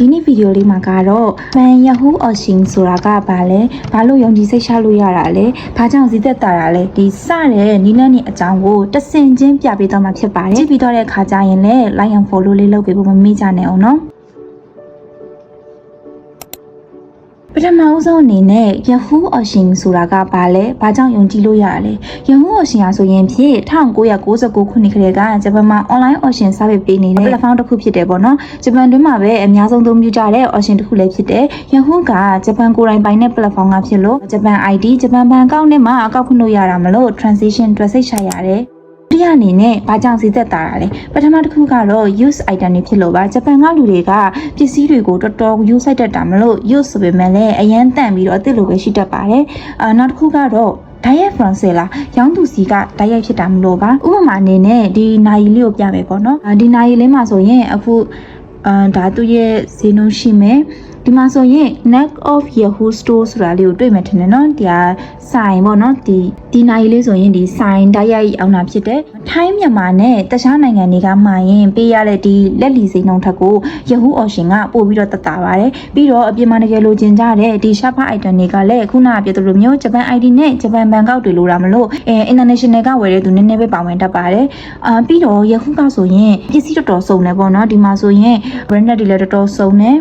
ဒီနေ့ဗီဒီယိုလေးမှာကတော့ Fan Yahoo Ocean ဆိုတာကဘာလဲဘာလို့ယုံကြည်စိတ်ချလို့ရတာလဲဘာကြောင့်ဇီသက်တာတာလဲဒီစတဲ့နီးလန်းနေအကြောင်းကိုတဆင်ချင်းပြပေးတော့မှာဖြစ်ပါတယ်ကြည့်ပြီးတော့တဲ့ခါကျရင်လည်း like and follow လေးလုပ်ပေးဖို့မမေ့ကြနဲ့အောင်နော် ပထမဦးဆုံးအနေနဲ့ Yahoo Ocean ဆိုတာကဘာလဲဘာကြောင့်ယုံကြည်လို့ရတာလဲ Yahoo Ocean ဟာဆိုရင်ဖြင့်1999ခုနှစ်ကလေးကဂျပန်မှာ online auction service ပေးနေတဲ့ platform တစ်ခုဖြစ်တယ်ပေါ့နော်ဂျပန်တွင်းမှာပဲအများဆုံးသုံးပြုကြတဲ့ auction တစ်ခုလည်းဖြစ်တယ် Yahoo ကဂျပန်ကိုယ်တိုင်ပိုင်တဲ့ platform ကဖြစ်လို့ဂျပန် ID ဂျပန်ဘဏ်အကောင့်နဲ့မှအကောက်ခွင့်လို့ရတာမလို့ transition အတွက်စိတ်ချရတယ် ဒီအနေနဲ့ဘာကြောင့်ဈေးသက်တာလဲပထမတစ်ခုကတော့ use item တွေဖြစ်လို့ပါဂျပန်ကလူတွေကပစ္စည်းတွေကိုတော်တော် use တတ်တာမလို့ use ဆိုပေမဲ့လည်းအရန်တန့်ပြီးတော့အစ်စ်လိုပဲရှိတတ်ပါတယ်အာနောက်တစ်ခုကတော့ဓာတ်ရိုက်ဖရန်ဆယ်လားရောင်းသူစီကဓာတ်ရိုက်ဖြစ်တာမလို့ပါဥပမာအနေနဲ့ဒီနိုင်လေးကိုပြမယ်ပေါ့နော်အာဒီနိုင်လေးမှာဆိုရင်အခုအာဒါသူ့ရဲ့ဈေးနှုန်းရှိမယ်ဒီမှာဆိုရင် neck of yahoo store ဆိုတာလေးကိုတွေ့မယ်ထင်တယ်နော်ဒီဟာဆိုင်ပေါ့နော်ဒီဒီနိုင်လေးဆိုရင်ဒီဆိုင်ဓာတ်ရိုက်အောင်တာဖြစ်တယ်ထိုင်းမြန်မာနဲ့တခြားနိုင်ငံတွေကမှာရင်ပေးရတဲ့ဒီလက်လီစိန်နှုန်းထက်ကို yahoo auction ကပို့ပြီးတော့တက်တာပါတယ်ပြီးတော့အပြင်မှာတကယ်လိုချင်ကြတဲ့ဒီ shop item တွေကလည်းခုနကပြောသလိုမျိုးဂျပန် ID နဲ့ဂျပန်ဘန်ကောက်တွေလိုတာမလို့အဲ international ကဝယ်တဲ့သူနည်းနည်းပဲပါဝင်တတ်ပါတယ်အာပြီးတော့ yahoo ကဆိုရင်ပစ္စည်းတော်တော်စုံတယ်ပေါ့နော်ဒီမှာဆိုရင် branded တွေလည်းတော်တော်စုံတယ်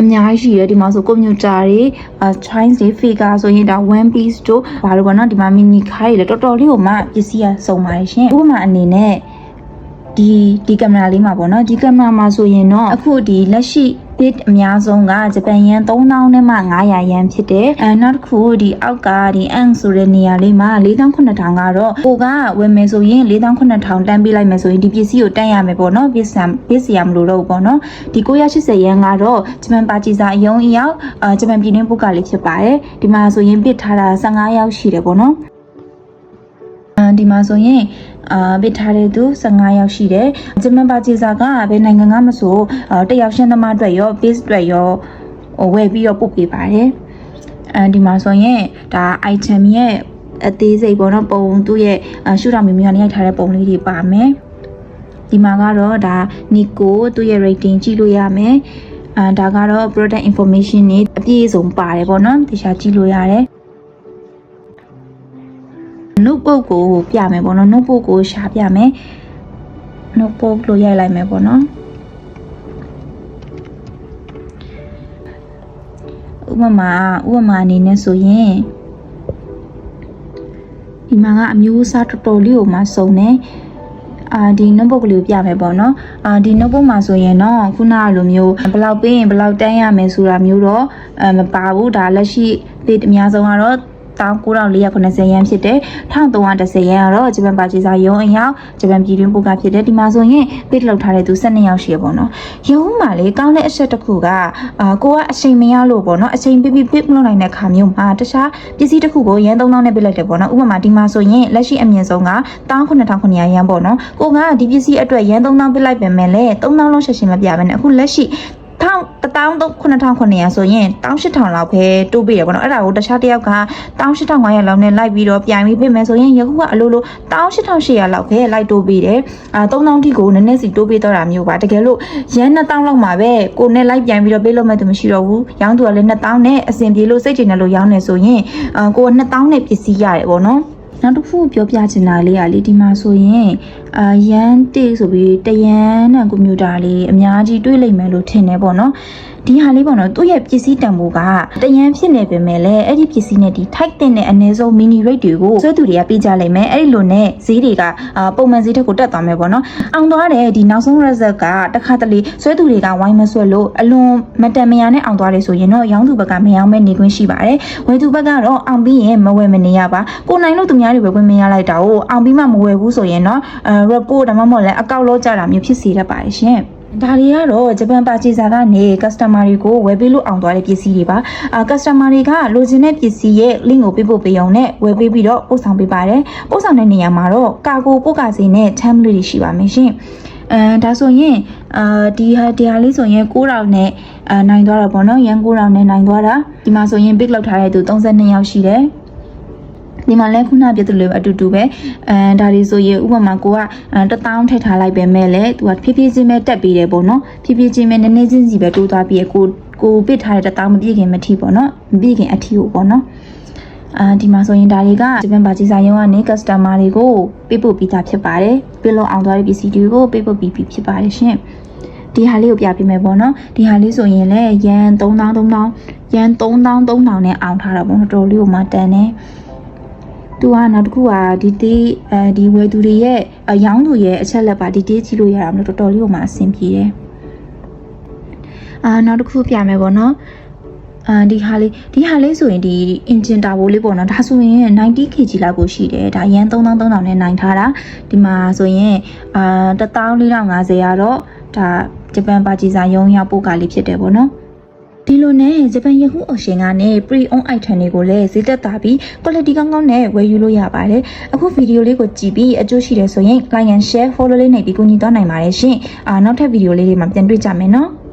အများကြီးရှိတယ်ဒီမှာဆိုကွန်ပျူတာတွေအာ Chinese တွေ figure ဆိုရင်ဒါ one piece တို့ဘာလို့ပေါ့နော်ဒီမှာ mini car တွေလည်းတော်တော်လေးကိုမှပစ္စည်းရစုံပါတယ်ရှင်ဥပမာအနေနဲ့ဒီဒီကင်မရာလေးမှာပေါ့နော်ဒီကင်မရာမှာဆိုရင်တော့အခုဒီလက်ရှိ bid အများဆုံးကဂျပန်ယန်3000နဲ့မှ900ယန်ဖြစ်တယ်အဲနောက်တစ်ခုဒီအောက်ကဒီ ant ဆိုတဲ့နေရာလေးမှာ48000ကတော့ကိုကဝယ်မယ်ဆိုရင်48000တန်းပေးလိုက်မယ်ဆိုရင်ဒီပစ္စည်းကိုတန်းရမယ်ပေါ့နော်ပစ္စည်းပစ္စည်းရမလို့တော့ဘူးပေါ့နော်ဒီ980ယန်ကတော့ဂျပန်ပါချီစာအယုံအရောက်အာဂျပန်ပြည်တွင်းပုဂ္ဂလေးဖြစ်ပါတယ်ဒီမှာဆိုရင် bid ထားတာ15ရောက်ရှိတယ်ပေါ့နော်အဲ ဒီမှာဆိုရင်အာဘစ်ထားတဲ့သူ15ယောက်ရှိတယ်ဂျမန်ပါဂျီစာကဘယ်နိုင်ငံကမဆိုအာတယောက်ရှင်းသမားအတွက်ရော base အတွက်ရောဟိုဝယ်ပြီးတော့ပို့ပေးပါတယ်အဲဒီမှာဆိုရင်ဒါ item ရဲ့အသေးစိတ်ပေါ့နော်ပုံသူ့ရဲ့ရှုထောင့်မျိုးမျိုးနဲ့ရိုက်ထားတဲ့ပုံလေးတွေပါမယ်ဒီမှာကတော့ဒါ Nico သူ့ရဲ့ rating ကြည့်လို့ရမယ်အာဒါကတော့ product information တွေအပြည့်အစုံပါတယ်ပေါ့နော်တခြားကြည့်လို့ရတယ် notebook ကိုပြမယ်ပေါ့နော် notebook ကိုရှာပြမယ် notebook လို့ရိုက်လိုက်မယ်ပေါ့နော်ဥပမာဥပမာအနေနဲ့ဆိုရင်ဒီမှာကအမျိုးအစားတော်တော်လေးကိုမှစုံနေအာဒီ notebook ကလေးကိုပြမယ်ပေါ့နော်အာဒီ notebook မှာဆိုရင်တော့ခုနကလိုမျိုးဘယ်လောက်ပေးရင်ဘယ်လောက်တန်းရမယ်ဆိုတာမျိုးတော့အမပါဘူးဒါလက်ရှိ date အများဆုံးကတော့ 19480ရန်ဖြစ်တယ်1310ရန်ကတော့ဂျပန်ပါချီစာရုံးအရောက်ဂျပန်ပြည်တွင်းပို့ကဖြစ်တယ်ဒီမှာဆိုရင်ပိတ်လောက်ထားတဲ့သူ12ယောက်ရှိရပေါ့နော်ရုံးမှာလေကောင်းတဲ့အချက်တစ်ခုကအာကိုကအချိန်မရလို့ပေါ့နော်အချိန်ပြပြပိတ်မလို့နိုင်တဲ့ခါမျိုးမှာတခြားပစ္စည်းတစ်ခုကိုရန်3000နဲ့ပိတ်လိုက်တယ်ပေါ့နော်ဥပမာဒီမှာဆိုရင်လက်ရှိအမြင့်ဆုံးက18900ရန်ပေါ့နော်ကိုကဒီပစ္စည်းအတွက်ရန်3000ပိတ်လိုက်ပေမဲ့လည်း3000လုံးချက်ချင်းမပြဘဲနဲ့အခုလက်ရှိ ထောင်18900ဆိုရင်18000လောက်ပဲတိုးပေးရပေါ့နော်အဲ့ဒါကိုတခြားတစ်ယောက်က18500လောက်နဲ့လိုက်ပြီးတော့ပြိုင်ပြီးပေးမယ်ဆိုရင်ယခုကအလိုလို18800လောက်ပဲလိုက်တိုးပေးတယ်အာ3000တိကိုနည်းနည်းစီတိုးပေးတော့တာမျိုးပါတကယ်လို့ရန်2000လောက်မှာပဲကိုနဲ့လိုက်ပြိုင်ပြီးတော့ပေးလို့မဲ့သူမရှိတော့ဘူးရောင်းသူကလည်း2000နဲ့အဆင်ပြေလို့စိတ်ချနေလို့ရောင်းနေဆိုရင်အာကိုက2000နဲ့ပစ္စည်းရတယ်ပေါ့နော် နောက်တစ်ခုပြောပြချင်တာလေးอ่ะလေဒီမှာဆိုရင်အာရန်တေဆိုပြီးတရန်နဲ့ကွန်ပျူတာလေးအများကြီးတွေ့လိမ့်မယ်လို့ထင်တယ်ပေါ့နော် ဒီဟာလေးပေါ့နော်သူ့ရဲ့ပစ္စည်းတန်ဖိုးကတရန်ဖြစ်နေပေမဲ့လည်းအဲ့ဒီပစ္စည်းနဲ့ဒီ type တင်တဲ့အနည်းဆုံး mini rate တွေကိုဆွဲသူတွေကပေးကြလိမ့်မယ်အဲ့ဒီလိုနဲ့ဈေးတွေကအာပုံမှန်ဈေးထက်ကိုတက်သွားမယ်ပေါ့နော်အောင်သွားတယ်ဒီနောက်ဆုံး result ကတခါတလေဆွဲသူတွေကဝိုင်းမဆွဲလို့အလွန်မတန်မယာနဲ့အောင်သွားတယ်ဆိုရင်တော့ရောင်းသူဘက်ကမရောင်းမဲ့နေခွင့်ရှိပါတယ်ဝယ်သူဘက်ကတော့အောင်ပြီးရင်မဝယ်မနေရပါကိုနိုင်လို့သူများတွေဝယ်ခွင့်မရလိုက်တာကိုအောင်ပြီးမှမဝယ်ဘူးဆိုရင်တော့အဲ report ဒါမှမဟုတ်လည်းအကောက်လောကြတာမျိုးဖြစ်စေတတ်ပါတယ်ရှင် ဒါတွေကတော့ဂျပန်ပါချီစာကနေ customer တွေကိုဝယ်ပေးလို့အောင်သွားတဲ့ပစ္စည်းတွေပါအာ customer တွေကလိုချင်တဲ့ပစ္စည်းရဲ့ link ကိုပေးဖို့ပေးအောင်နဲ့ဝယ်ပေးပြီးတော့ပို့ဆောင်ပေးပါတယ်ပို့ဆောင်တဲ့နေရာမှာတော့ကာကိုပို့ကစီနဲ့ template တွေရှိပါမယ်ရှင်အဲဒါဆိုရင်အာဒီဟာဒီဟာလေးဆိုရင်9000နဲ့အာနိုင်သွားတာပေါ့နော်ရန်9000နဲ့နိုင်သွားတာဒီမှာဆိုရင် big လောက်ထားတဲ့သူ32ယောက်ရှိတယ် ဒီမှာလဲခုနပြတဲ့လိုပဲအတူတူပဲအဲဒါတွေဆိုရင်ဥပမာကိုကအဲတစ်တောင်းထည့်ထားလိုက်ပဲမဲ့လေသူကဖြည်းဖြည်းချင်းပဲတက်ပြီးတယ်ပေါ့နော်ဖြည်းဖြည်းချင်းပဲနည်းနည်းချင်းစီပဲတိုးသွားပြီးရကိုကိုပစ်ထားတဲ့တစ်တောင်းမပြည့်ခင်မထီပေါ့နော်မပြည့်ခင်အထီကိုပေါ့နော်အာဒီမှာဆိုရင်ဒါတွေကဂျပန်ပါကြီးစာရုံးကနေ customer တွေကိုပေးပို့ပြီးသားဖြစ်ပါတယ်ပြလို့အောင်သွားတဲ့ပစ္စည်းတွေကိုပေးပို့ပြီးပြီဖြစ်ပါတယ်ရှင်ဒီဟာလေးကိုပြပေးမယ်ပေါ့နော်ဒီဟာလေးဆိုရင်လည်းရန်3000 3000ရန်3000 3000နဲ့အောင်ထားတာပေါ့နော်တော်တော်လေးကိုမှတန်တယ် သူကနောက်တစ်ခုကဒီတေးအဲဒီဝယ်သူတွေရဲ့အယောင်းသူရဲ့အချက်လက်ပါဒီတေးကြည့်လို့ရတာမလို့တော်တော်လေးကိုမှအဆင်ပြေတယ်အာနောက်တစ်ခုပြမယ်ပေါ့နော်အာဒီဟာလေးဒီဟာလေးဆိုရင်ဒီ engine turbo လေးပေါ့နော်ဒါဆိုရင် 90kg လောက်ကိုရှိတယ်ဒါရန်3300နဲ့နိုင်ထားတာဒီမှာဆိုရင်အာ14500ကတော့ဒါဂျပန်ပါဂျီစာရုံးရောက်ပို့ကလေးဖြစ်တယ်ပေါ့နော် ဒီလိုနဲ့ဂျပန်ယခုအော်ရှင်ကနေ pre-own item တွေကိုလည်းဈေးသက်သာပြီး quality ကောင်းကောင်းနဲ့ဝယ်ယူလို့ရပါတယ်။အခုဗီဒီယိုလေးကိုကြည့်ပြီးအကျိုးရှိတယ်ဆိုရင် like and share follow လေးနှိပ်ပြီးကူညီသွားနိုင်ပါတယ်ရှင်။အာနောက်ထပ်ဗီဒီယိုလေးတွေမှာပြန်တွေ့ကြမယ်နော်။